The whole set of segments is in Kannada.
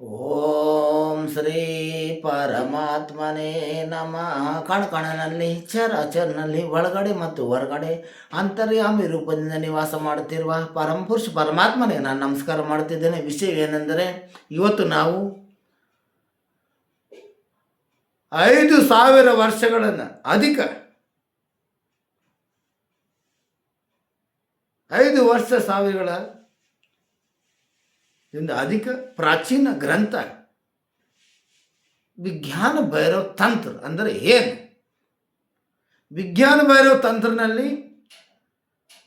ಓಂ ಶ್ರೀ ಪರಮಾತ್ಮನೇ ನಮಃ. ಕಣಕಣನಲ್ಲಿ, ಚರಾಚರನಲ್ಲಿ, ಒಳಗಡೆ ಮತ್ತು ಹೊರಗಡೆ ಅಂತರ್ಯಾಮಿ ರೂಪದಿಂದ ನಿವಾಸ ಮಾಡುತ್ತಿರುವ ಪರಮಪುರುಷ ಪರಮಾತ್ಮನೇ ನಾನು ನಮಸ್ಕಾರ ಮಾಡುತ್ತಿದ್ದೇನೆ. ವಿಷಯ ಏನೆಂದರೆ, ಇವತ್ತು ನಾವು ಐದು ಸಾವಿರ ವರ್ಷಗಳನ್ನು, ಅಧಿಕ ಐದು ವರ್ಷ ಸಾವಿರಗಳ ಇಂದ ಅಧಿಕ ಪ್ರಾಚೀನ ಗ್ರಂಥ ವಿಜ್ಞಾನ ಭೈರವ ತಂತ್ರ ಅಂದರೆ ಏನು? ವಿಜ್ಞಾನ ಭೈರವ ತಂತ್ರನಲ್ಲಿ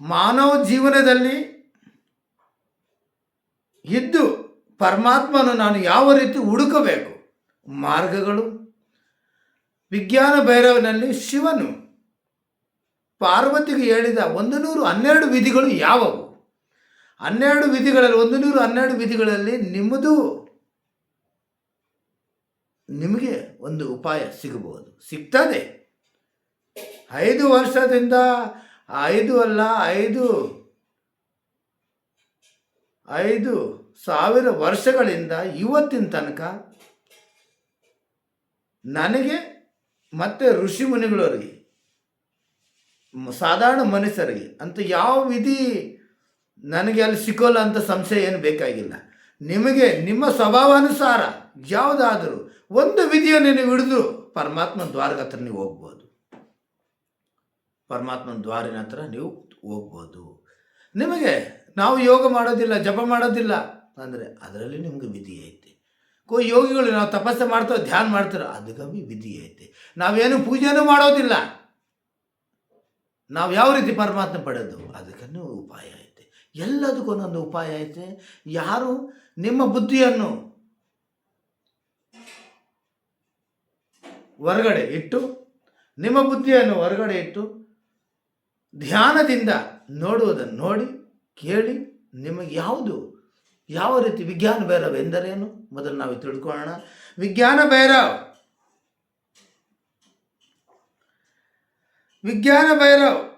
ಮಾನವ ಜೀವನದಲ್ಲಿ ಇದ್ದು ಪರಮಾತ್ಮನ ನಾನು ಯಾವ ರೀತಿ ಹುಡುಕಬೇಕು? ಮಾರ್ಗಗಳು. ವಿಜ್ಞಾನ ಭೈರವನಲ್ಲಿ ಶಿವನು ಪಾರ್ವತಿಗೆ ಹೇಳಿದ ಒಂದು ನೂರು ಹನ್ನೆರಡು ವಿಧಿಗಳು ಯಾವುವು? ಹನ್ನೆರಡು ವಿಧಿಗಳಲ್ಲಿ, ಒಂದು ನೂರು ಹನ್ನೆರಡು ವಿಧಿಗಳಲ್ಲಿ ನಿಮ್ಮದು, ನಿಮಗೆ ಒಂದು ಉಪಾಯ ಸಿಗಬಹುದು. ಸಿಗ್ತದೆ. ಐದು ವರ್ಷದಿಂದ ಐದು ಅಲ್ಲ, ಐದು ಐದು ಸಾವಿರ ವರ್ಷಗಳಿಂದ ಇವತ್ತಿನ ತನಕ ನನಗೆ ಮತ್ತು ಋಷಿ ಮುನಿಗಳವರಿಗೆ, ಸಾಧಾರಣ ಮನುಷ್ಯರಿಗೆ ಅಂತ ಯಾವ ವಿಧಿ ನನಗೆ ಅಲ್ಲಿ ಸಿಕ್ಕೋಲ್ಲ ಅಂತ ಸಂಶಯ ಏನು ಬೇಕಾಗಿಲ್ಲ. ನಿಮಗೆ ನಿಮ್ಮ ಸ್ವಭಾವಾನುಸಾರ ಯಾವುದಾದರೂ ಒಂದು ವಿಧಿಯನ್ನು ನೀವು ಹಿಡಿದು ಪರಮಾತ್ಮನ ದ್ವಾರದ ಹತ್ರ ನೀವು ಹೋಗ್ಬೋದು. ಪರಮಾತ್ಮನ ದ್ವಾರಿನ ಹತ್ರ ನೀವು ಹೋಗ್ಬೋದು. ನಿಮಗೆ ನಾವು ಯೋಗ ಮಾಡೋದಿಲ್ಲ, ಜಪ ಮಾಡೋದಿಲ್ಲ ಅಂದರೆ ಅದರಲ್ಲಿ ನಿಮಗೆ ವಿಧಿ ಐತೆ. ಕೋ ಯೋಗಿಗಳು ನಾವು ತಪಸ್ಸೆ ಮಾಡ್ತೇವೆ ಧ್ಯಾನ ಮಾಡ್ತಾರೆ ಅದಕ್ಕಾಗಿ ವಿಧಿ ಐತೆ. ನಾವೇನು ಪೂಜೆನೂ ಮಾಡೋದಿಲ್ಲ. ನಾವು ಯಾವ ರೀತಿ ಪರಮಾತ್ಮ ಪಡೆದು ಅದಕ್ಕೂ ಉಪಾಯ ಎಲ್ಲದಕ್ಕೂ ಒಂದೊಂದು ಉಪಾಯ ಐತೆ. ಯಾರು ನಿಮ್ಮ ಬುದ್ಧಿಯನ್ನು ಹೊರಗಡೆ ಇಟ್ಟು, ನಿಮ್ಮ ಬುದ್ಧಿಯನ್ನು ಹೊರಗಡೆ ಇಟ್ಟು ಧ್ಯಾನದಿಂದ ನೋಡುವುದನ್ನು ನೋಡಿ, ಕೇಳಿ, ನಿಮಗೆ ಯಾವುದು, ಯಾವ ರೀತಿ ವಿಜ್ಞಾನ ಭೈರವ ಎಂದರೇನು, ಮೊದಲು ನಾವು ತಿಳ್ಕೊಳ್ಳೋಣ. ವಿಜ್ಞಾನ ಭೈರವ್. ವಿಜ್ಞಾನ ಭೈರವ್.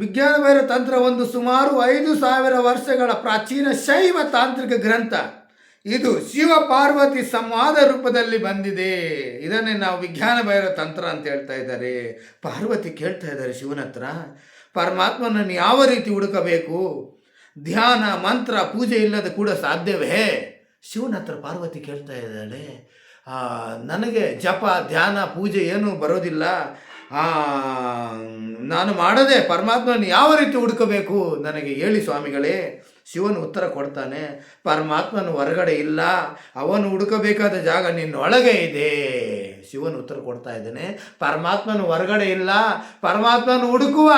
ವಿಜ್ಞಾನ ಭೈರವ ತಂತ್ರ ಒಂದು ಸುಮಾರು ಐದು ಸಾವಿರ ವರ್ಷಗಳ ಪ್ರಾಚೀನ ಶೈವ ತಾಂತ್ರಿಕ ಗ್ರಂಥ. ಇದು ಶಿವ ಪಾರ್ವತಿ ಸಂವಾದ ರೂಪದಲ್ಲಿ ಬಂದಿದೆ. ಇದನ್ನೇ ನಾವು ವಿಜ್ಞಾನ ಭೈರವ ತಂತ್ರ ಅಂತ ಹೇಳ್ತಾ ಇದ್ದಾರೆ. ಪಾರ್ವತಿ ಕೇಳ್ತಾ ಇದ್ದಾರೆ ಶಿವನ ಹತ್ರ. ಪರಮಾತ್ಮನನ್ನು ಯಾವ ರೀತಿ ಹುಡುಕಬೇಕು? ಧ್ಯಾನ, ಮಂತ್ರ, ಪೂಜೆ ಇಲ್ಲದ ಕೂಡ ಸಾಧ್ಯವೇ? ಶಿವನ ಹತ್ರ ಪಾರ್ವತಿ ಕೇಳ್ತಾ ಇದ್ದಾಳೆ. ನನಗೆ ಜಪ, ಧ್ಯಾನ, ಪೂಜೆ ಏನೂ ಬರೋದಿಲ್ಲ. ನಾನು ಮಾಡದೆ ಪರಮಾತ್ಮನ ಯಾವ ರೀತಿ ಹುಡುಕಬೇಕು? ನನಗೆ ಹೇಳಿ ಸ್ವಾಮಿಗಳೇ, ಶಿವನು ಉತ್ತರ ಕೊಡ್ತಾನೆ. ಪರಮಾತ್ಮನ ಹೊರಗಡೆ ಇಲ್ಲ. ಅವನು ಹುಡುಕಬೇಕಾದ ಜಾಗ ನಿನ್ನೊಳಗೆ ಇದೆ. ಶಿವನು ಉತ್ತರ ಕೊಡ್ತಾ ಇದ್ದಾನೆ. ಪರಮಾತ್ಮನ ಹೊರಗಡೆ ಇಲ್ಲ. ಪರಮಾತ್ಮನ ಹುಡುಕುವ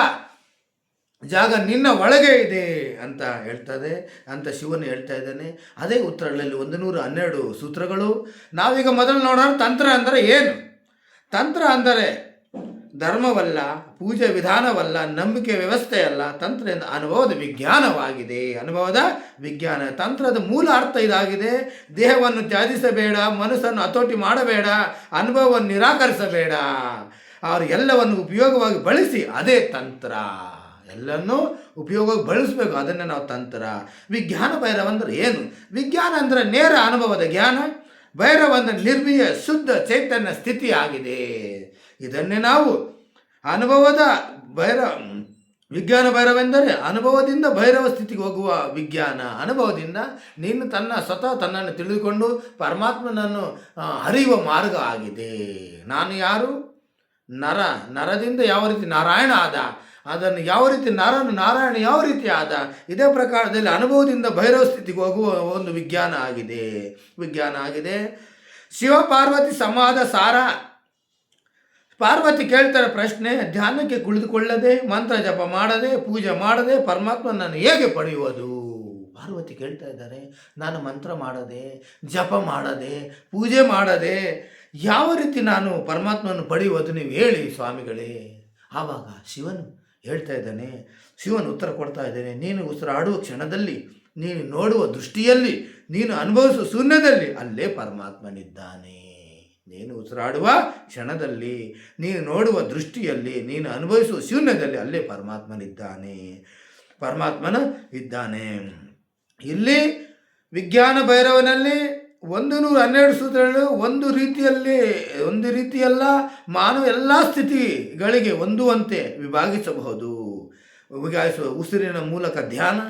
ಜಾಗ ನಿನ್ನ ಒಳಗೆ ಇದೆ ಅಂತ ಹೇಳ್ತದೆ ಅಂತ ಶಿವನು ಹೇಳ್ತಾ ಇದ್ದಾನೆ. ಅದೇ ಉತ್ತರಗಳಲ್ಲಿ ಒಂದು ನೂರ ಹನ್ನೆರಡು ಸೂತ್ರಗಳು. ನಾವೀಗ ಮೊದಲು ನೋಡೋಣ, ತಂತ್ರ ಅಂದರೆ ಏನು? ತಂತ್ರ ಅಂದರೆ ಧರ್ಮವಲ್ಲ, ಪೂಜೆ ವಿಧಾನವಲ್ಲ, ನಂಬಿಕೆ ವ್ಯವಸ್ಥೆಯಲ್ಲ ತಂತ್ರ ಅನುಭವದ ವಿಜ್ಞಾನವಾಗಿದೆ. ಅನುಭವದ ವಿಜ್ಞಾನ, ತಂತ್ರದ ಮೂಲ ಅರ್ಥ ಇದಾಗಿದೆ. ದೇಹವನ್ನು ತ್ಯಾಜಿಸಬೇಡ, ಮನಸ್ಸನ್ನು ಹತೋಟಿ ಮಾಡಬೇಡ, ಅನುಭವವನ್ನು ನಿರಾಕರಿಸಬೇಡ. ಅವರು ಎಲ್ಲವನ್ನು ಉಪಯೋಗವಾಗಿ ಬಳಸಿ ಅದೇ ತಂತ್ರ. ಎಲ್ಲನೂ ಉಪಯೋಗವಾಗಿ ಬಳಸಬೇಕು, ಅದನ್ನೇ ನಾವು ತಂತ್ರ. ವಿಜ್ಞಾನ ಭೈರವ ಏನು? ವಿಜ್ಞಾನ ಅಂದರೆ ನೇರ ಅನುಭವದ ಜ್ಞಾನ, ಭೈರವ ಅಂದರೆ ನಿರ್ಮೀಯ ಶುದ್ಧ ಚೈತನ್ಯ ಸ್ಥಿತಿ ಆಗಿದೆ ಇದನ್ನೇ ನಾವು ಅನುಭವದ ಭೈರ ವಿಜ್ಞಾನ ಭೈರವೆಂದರೆ ಅನುಭವದಿಂದ ಭೈರವ ಸ್ಥಿತಿಗೆ ಹೋಗುವ ವಿಜ್ಞಾನ. ಅನುಭವದಿಂದ ನೀನು ತನ್ನ ಸ್ವತಃ ತನ್ನನ್ನು ತಿಳಿದುಕೊಂಡು ಪರಮಾತ್ಮನನ್ನು ಅರಿಯುವ ಮಾರ್ಗ ಆಗಿದೆ. ನಾನು ಯಾರು? ನರ. ನರದಿಂದ ಯಾವ ರೀತಿ ನಾರಾಯಣ ಆದ? ಅದನ್ನು ಯಾವ ರೀತಿ ನರನು ನಾರಾಯಣ ಯಾವ ರೀತಿ ಆದ? ಇದೇ ಪ್ರಕಾರದಲ್ಲಿ ಅನುಭವದಿಂದ ಭೈರವ ಸ್ಥಿತಿಗೆ ಹೋಗುವ ಒಂದು ವಿಜ್ಞಾನ ಆಗಿದೆ. ವಿಜ್ಞಾನ ಆಗಿದೆ. ಶಿವ ಪಾರ್ವತಿ ಸಂವಾದ ಸಾರ ಪಾರ್ವತಿ ಕೇಳ್ತಾರೆ ಪ್ರಶ್ನೆ, ಧ್ಯಾನಕ್ಕೆ ಕುಳಿದುಕೊಳ್ಳದೆ ಮಂತ್ರ ಜಪ ಮಾಡದೆ, ಪೂಜೆ ಮಾಡದೆ ಪರಮಾತ್ಮನನ್ನು ಹೇಗೆ ಪಡೆಯುವುದು? ಪಾರ್ವತಿ ಕೇಳ್ತಾ ಇದ್ದಾರೆ, ನಾನು ಮಂತ್ರ ಮಾಡದೆ, ಜಪ ಮಾಡದೆ, ಪೂಜೆ ಮಾಡದೆ ಯಾವ ರೀತಿ ನಾನು ಪರಮಾತ್ಮನ ಪಡೆಯುವುದು ನೀವು ಹೇಳಿ ಸ್ವಾಮಿಗಳೇ. ಆವಾಗ ಶಿವನು ಹೇಳ್ತಾ ಇದ್ದಾನೆ, ಶಿವನು ಉತ್ತರ ಕೊಡ್ತಾ ಇದ್ದಾನೆ, ನೀನು ಉಸಿರಾಡುವ ಕ್ಷಣದಲ್ಲಿ, ನೀನು ನೋಡುವ ದೃಷ್ಟಿಯಲ್ಲಿ, ನೀನು ಅನುಭವಿಸುವ ಶೂನ್ಯದಲ್ಲಿ ಅಲ್ಲೇ ಪರಮಾತ್ಮನಿದ್ದಾನೆ. ನೀನು ಉಸಿರಾಡುವ ಕ್ಷಣದಲ್ಲಿ, ನೀನು ನೋಡುವ ದೃಷ್ಟಿಯಲ್ಲಿ, ನೀನು ಅನುಭವಿಸುವ ಶೂನ್ಯದಲ್ಲಿ ಅಲ್ಲೇ ಪರಮಾತ್ಮನಿದ್ದಾನೆ. ಪರಮಾತ್ಮನ ಇದ್ದಾನೆ. ಇಲ್ಲಿ ವಿಜ್ಞಾನ ಭೈರವನಲ್ಲಿ ಒಂದು ನೂರ ಹನ್ನೆರಡು ಸೂತ್ರಗಳು ಒಂದು ರೀತಿಯಲ್ಲಿ, ಒಂದು ರೀತಿಯಲ್ಲ, ಮಾನವ ಎಲ್ಲ ಸ್ಥಿತಿಗಳಿಗೆ ಹೊಂದುವಂತೆ ವಿಭಾಗಿಸಬಹುದು. ವಿಭಾಗಿಸುವ ಉಸಿರಿನ ಮೂಲಕ ಧ್ಯಾನ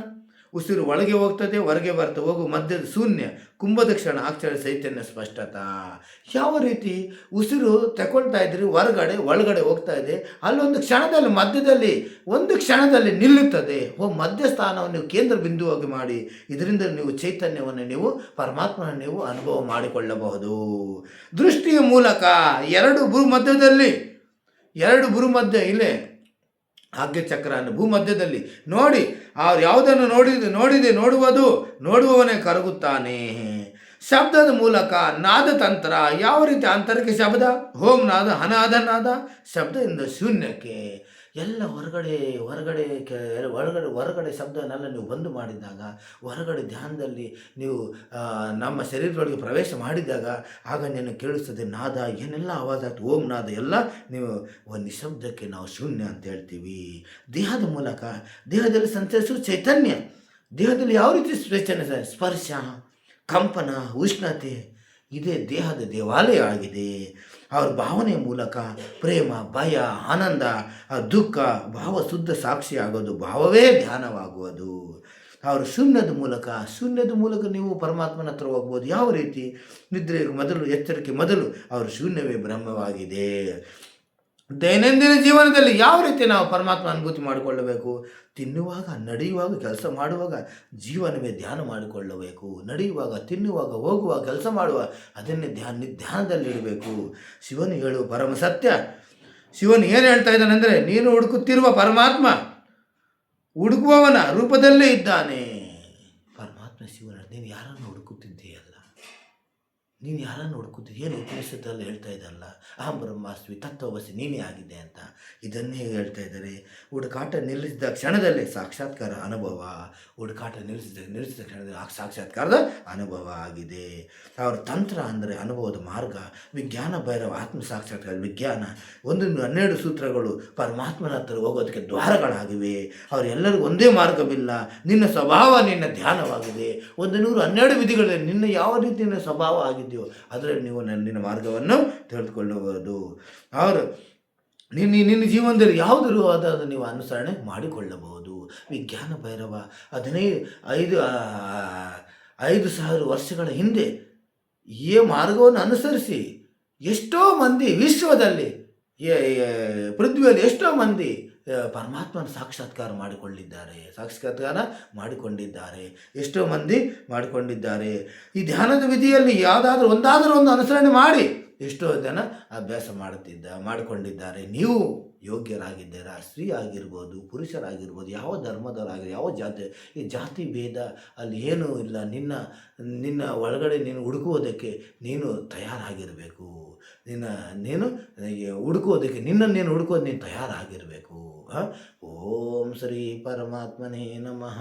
ಉಸಿರು ಒಳಗೆ ಹೋಗ್ತದೆ, ಹೊರಗೆ ಬರ್ತಾ ಹೋಗು, ಮಧ್ಯದ ಶೂನ್ಯ, ಕುಂಭದ ಕ್ಷಣ ಅಕ್ಷರ ಚೈತನ್ಯ ಸ್ಪಷ್ಟತ. ಯಾವ ರೀತಿ ಉಸಿರು ತಗೊಳ್ತಾ ಇದ್ರಿ, ಹೊರಗಡೆ, ಒಳಗಡೆ ಹೋಗ್ತಾ ಇದೆ, ಅಲ್ಲೊಂದು ಕ್ಷಣದಲ್ಲಿ, ಮಧ್ಯದಲ್ಲಿ, ಒಂದು ಕ್ಷಣದಲ್ಲಿ ನಿಲ್ಲುತ್ತದೆ. ಓ, ಮಧ್ಯಸ್ಥಾನವನ್ನು ನೀವು ಕೇಂದ್ರ ಬಿಂದುವಾಗಿ ಮಾಡಿ, ಇದರಿಂದ ನೀವು ಚೈತನ್ಯವನ್ನು ನೀವು ಪರಮಾತ್ಮನ ನೀವು ಅನುಭವ ಮಾಡಿಕೊಳ್ಳಬಹುದು. ದೃಷ್ಟಿಯ ಮೂಲಕ ಎರಡು ಭೂ ಮಧ್ಯದಲ್ಲಿ ಎರಡು ಭೂ ಮಧ್ಯ ಇಲ್ಲೇ ಆಜ್ಞೆ ಚಕ್ರ ಅನ್ನು ಭೂಮಧ್ಯದಲ್ಲಿ ನೋಡಿ ಅವ್ರು ಯಾವುದನ್ನು ನೋಡಿದ, ನೋಡಿದೆ, ನೋಡುವುದು, ನೋಡುವವನೇ ಕರಗುತ್ತಾನೆ. ಶಬ್ದದ ಮೂಲಕ ನಾದ ತಂತ್ರ ಯಾವ ರೀತಿ ಆಂತರಿಕ ಶಬ್ದ? ಹೋಮ್ ನಾದ ಅನಾದ ನಾದ ಶಬ್ದದಿಂದ ಶೂನ್ಯಕ್ಕೆ. ಎಲ್ಲ ಹೊರಗಡೆ ಹೊರಗಡೆ ಕೆ ಹೊರಗಡೆ ಹೊರಗಡೆ ಶಬ್ದನೆಲ್ಲ ನೀವು ಬಂದು ಮಾಡಿದಾಗ ಹೊರಗಡೆ ಧ್ಯಾನದಲ್ಲಿ ನೀವು ನಮ್ಮ ಶರೀರದೊಳಗೆ ಪ್ರವೇಶ ಮಾಡಿದಾಗ, ಆಗ ನೀನು ಕೇಳಿಸ್ತದೆ, ನಾದ ಏನೆಲ್ಲ ಆವಾಜ ಓಮ್ ಓಂ ನಾದ ಎಲ್ಲ ನೀವು ಒಂದು ನಿಶಬ್ದಕ್ಕೆ ನಾವು ಶೂನ್ಯ ಅಂತ ಹೇಳ್ತೀವಿ. ದೇಹದ ಮೂಲಕ, ದೇಹದಲ್ಲಿ ಸಂಚರಿಸುವ ಚೈತನ್ಯ, ದೇಹದಲ್ಲಿ ಯಾವ ರೀತಿ ಚೈತನ್ಯ ಸ್ಪರ್ಶ, ಕಂಪನ, ಉಷ್ಣತೆ, ಇದೇ ದೇಹದ ದೇವಾಲಯ ಆಗಿದೆ. ಅವ್ರ ಭಾವನೆ ಮೂಲಕ ಪ್ರೇಮ, ಭಯ, ಆನಂದ ದುಃಖ, ಭಾವ ಶುದ್ಧ ಸಾಕ್ಷಿ ಆಗೋದು, ಭಾವವೇ ಧ್ಯಾನವಾಗುವುದು. ಅವರು ಶೂನ್ಯದ ಮೂಲಕ ಶೂನ್ಯದ ಮೂಲಕ ನೀವು ಪರಮಾತ್ಮನ ಹತ್ರ ಹೋಗ್ಬೋದು. ಯಾವ ರೀತಿ? ನಿದ್ರೆಗೆ ಮೊದಲು ಎಚ್ಚರಿಕೆ ಮೊದಲು ಅವರು ಶೂನ್ಯವೇ ಬ್ರಹ್ಮವಾಗಿದೆ. ದೈನಂದಿನ ಜೀವನದಲ್ಲಿ ಯಾವ ರೀತಿ ನಾವು ಪರಮಾತ್ಮ ಅನುಭೂತಿ ಮಾಡಿಕೊಳ್ಳಬೇಕು? ತಿನ್ನುವಾಗ, ನಡೆಯುವಾಗ ಕೆಲಸ ಮಾಡುವಾಗ ಜೀವನವೇ ಧ್ಯಾನ ಮಾಡಿಕೊಳ್ಳಬೇಕು. ನಡೆಯುವಾಗ, ತಿನ್ನುವಾಗ ಹೋಗುವ ಕೆಲಸ ಮಾಡುವ ಅದನ್ನೇ ಧ್ಯಾನ ನಿಧ್ಯಾನದಲ್ಲಿಡಬೇಕು ಶಿವನು ಹೇಳುವ ಪರಮ ಸತ್ಯ. ಶಿವನು ಏನು ಹೇಳ್ತಾ ಇದ್ದಾನೆಂದರೆ ನೀನು ಹುಡುಕುತ್ತಿರುವ ಪರಮಾತ್ಮ ಹುಡುಕುವವನ ರೂಪದಲ್ಲೇ ಇದ್ದಾನೆ. ಪರಮಾತ್ಮ ಶಿವನ ನೀನು ಯಾರನ್ನು ಹುಡುಕುತ್ತಿದ್ದೀಯಲ್ಲ ನೀನು ಯಾರನ್ನು ಹುಡುಕುತ್ತಿದ್ದೆ ಏನು ಉಪನಿಷತ್ತಲ್ಲಿ ಹೇಳ್ತಾ ಇದ್ದಲ್ಲ ಅಹಂ ಬ್ರಹ್ಮಾಸ್ಮಿ ತತ್ವವಸಿ ನೀನೇ ಆಗಿದೆ ಅಂತ ಇದನ್ನೇ ಹೇಳ್ತಾ ಇದ್ದಾರೆ. ಹುಡುಕಾಟ ನಿಲ್ಲಿಸಿದ ಕ್ಷಣದಲ್ಲೇ ಸಾಕ್ಷಾತ್ಕಾರ ಅನುಭವ. ಹುಡುಕಾಟ ನಿಲ್ಲಿಸಿದ ನಿಲ್ಲಿಸಿದ ಕ್ಷಣದಲ್ಲಿ ಆ ಸಾಕ್ಷಾತ್ಕಾರದ ಅನುಭವ ಆಗಿದೆ. ಅವರ ತಂತ್ರ ಅಂದರೆ ಅನುಭವದ ಮಾರ್ಗ, ವಿಜ್ಞಾನ, ಭೈರವ, ಆತ್ಮ ಸಾಕ್ಷಾತ್ಕಾರ, ವಿಜ್ಞಾನ. ಒಂದು ಹನ್ನೆರಡು ಸೂತ್ರಗಳು ಪರಮಾತ್ಮನ ಹತ್ರ ಹೋಗೋದಕ್ಕೆ ದ್ವಾರಗಳಾಗಿವೆ. ಅವರೆಲ್ಲರಿಗೂ ಒಂದೇ ಮಾರ್ಗವಿಲ್ಲ. ನಿನ್ನ ಸ್ವಭಾವ ನಿನ್ನ ಧ್ಯಾನವಾಗಿದೆ. ಒಂದು ನೂರು ಹನ್ನೆರಡು ವಿಧಿಗಳಲ್ಲಿ ನಿನ್ನ ಯಾವ ರೀತಿಯ ಸ್ವಭಾವ ಸ್ವಭಾವ ಆಗಿದೆಯೋ ಅದರಲ್ಲಿ ನೀವು ನನ್ನ ಮಾರ್ಗವನ್ನು ತಿಳಿದುಕೊಳ್ಳಬಹುದು ಅವರು ನಿನ್ನ ನಿನ್ನ ಜೀವನದಲ್ಲಿ ಯಾವುದರೂ ಆದ ನೀವು ಅನುಸರಣೆ ಮಾಡಿಕೊಳ್ಳಬಹುದು. ವಿಜ್ಞಾನ ಭೈರವ ಹದಿನೈದು ಐದು ಐದು ಸಾವಿರ ವರ್ಷಗಳ ಹಿಂದೆ ಈ ಮಾರ್ಗವನ್ನು ಅನುಸರಿಸಿ ಎಷ್ಟೋ ಮಂದಿ ವಿಶ್ವದಲ್ಲಿ ಪೃಥ್ವಿಯಲ್ಲಿ ಎಷ್ಟೋ ಮಂದಿ ಪರಮಾತ್ಮನ ಸಾಕ್ಷಾತ್ಕಾರ ಮಾಡಿಕೊಂಡಿದ್ದಾರೆ ಸಾಕ್ಷಾತ್ಕಾರ ಮಾಡಿಕೊಂಡಿದ್ದಾರೆ, ಎಷ್ಟೋ ಮಂದಿ ಮಾಡಿಕೊಂಡಿದ್ದಾರೆ. ಈ ಧ್ಯಾನದ ವಿಧಿಯಲ್ಲಿ ಯಾವುದಾದ್ರೂ ಒಂದಾದರೂ ಒಂದು ಅನುಸರಣೆ ಮಾಡಿ ಎಷ್ಟೋ ಜನ ಅಭ್ಯಾಸ ಮಾಡುತ್ತಿದ್ದ, ಮಾಡಿಕೊಂಡಿದ್ದಾರೆ. ನೀವು ಯೋಗ್ಯರಾಗಿದ್ದೀರಾ ಸ್ತ್ರೀ ಆಗಿರ್ಬೋದು ಪುರುಷರಾಗಿರ್ಬೋದು, ಯಾವ ಧರ್ಮದವರಾಗಿ ಯಾವ ಜಾತಿ, ಈ ಜಾತಿ ಭೇದ ಅಲ್ಲಿ ಏನೂ ಇಲ್ಲ. ನಿನ್ನ ನಿನ್ನ ಒಳಗಡೆ ನೀನು ಹುಡುಕುವುದಕ್ಕೆ ನೀನು ತಯಾರಾಗಿರಬೇಕು. ನಿನ್ನ, ನೀನು ಹುಡುಕುವುದಕ್ಕೆ ನಿನ್ನನ್ನು ನೀನು ಹುಡುಕೋದು ನೀನು ತಯಾರಾಗಿರಬೇಕು. ಹಾಂ? ಓಂ ಶ್ರೀ ಪರಮಾತ್ಮನೇ ನಮಃ.